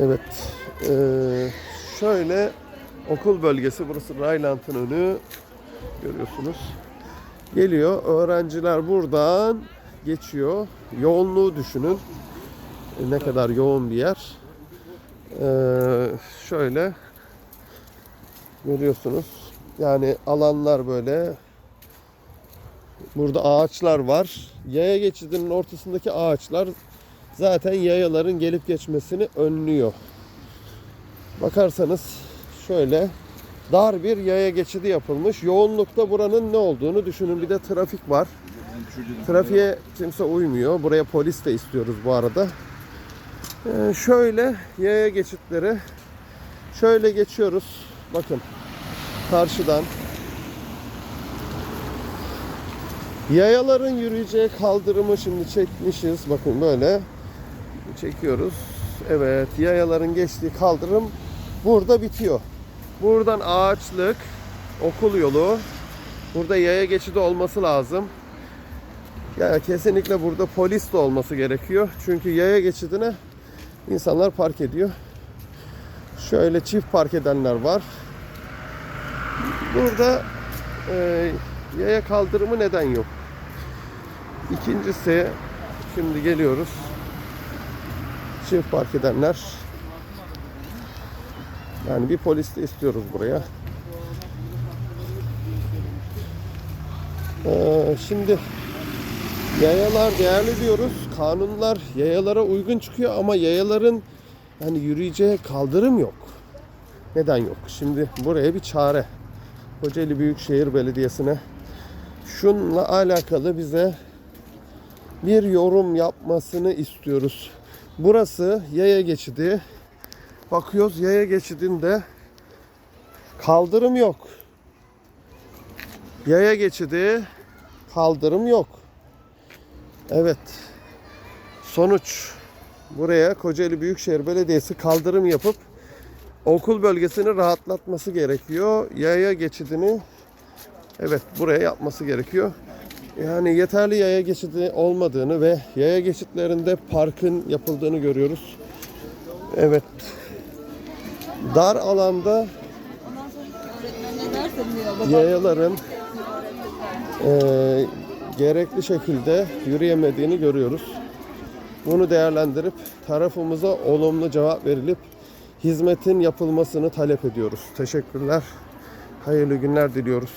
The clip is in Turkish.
Evet. Ee, şöyle okul bölgesi. Burası Rayland'ın önü. Görüyorsunuz. Geliyor. Öğrenciler buradan geçiyor. Yoğunluğu düşünün. E, Ne kadar yoğun bir yer. Ee, şöyle görüyorsunuz. Yani alanlar böyle Burada ağaçlar var. Yaya geçidinin ortasındaki ağaçlar zaten yayaların gelip geçmesini önlüyor. Bakarsanız şöyle dar bir yaya geçidi yapılmış. Yoğunlukta buranın ne olduğunu düşünün. Bir de trafik var. Trafiğe kimse uymuyor. Buraya polis de istiyoruz bu arada. Ee, şöyle yaya geçitleri şöyle geçiyoruz. Bakın karşıdan Yayaların yürüyeceği kaldırımı şimdi çekmişiz. Bakın böyle çekiyoruz. Evet, yayaların geçtiği kaldırım burada bitiyor. Buradan ağaçlık, okul yolu. Burada yaya geçidi olması lazım. Ya kesinlikle burada polis de olması gerekiyor. Çünkü yaya geçidine insanlar park ediyor. Şöyle çift park edenler var. Burada e, yaya kaldırımı neden yok? İkincisi şimdi geliyoruz. Çift park edenler. Yani bir polis de istiyoruz buraya. Ee, şimdi yayalar değerli diyoruz. Kanunlar yayalara uygun çıkıyor ama yayaların yani yürüyeceği kaldırım yok. Neden yok? Şimdi buraya bir çare. Kocaeli Büyükşehir Belediyesi'ne şunla alakalı bize bir yorum yapmasını istiyoruz. Burası yaya geçidi. Bakıyoruz yaya geçidinde kaldırım yok. Yaya geçidi kaldırım yok. Evet. Sonuç buraya Kocaeli Büyükşehir Belediyesi kaldırım yapıp okul bölgesini rahatlatması gerekiyor. Yaya geçidini evet buraya yapması gerekiyor. Yani yeterli yaya geçidi olmadığını ve yaya geçitlerinde parkın yapıldığını görüyoruz. Evet. Dar alanda yayaların eee, gerekli şekilde yürüyemediğini görüyoruz. Bunu değerlendirip tarafımıza olumlu cevap verilip hizmetin yapılmasını talep ediyoruz. Teşekkürler. Hayırlı günler diliyoruz.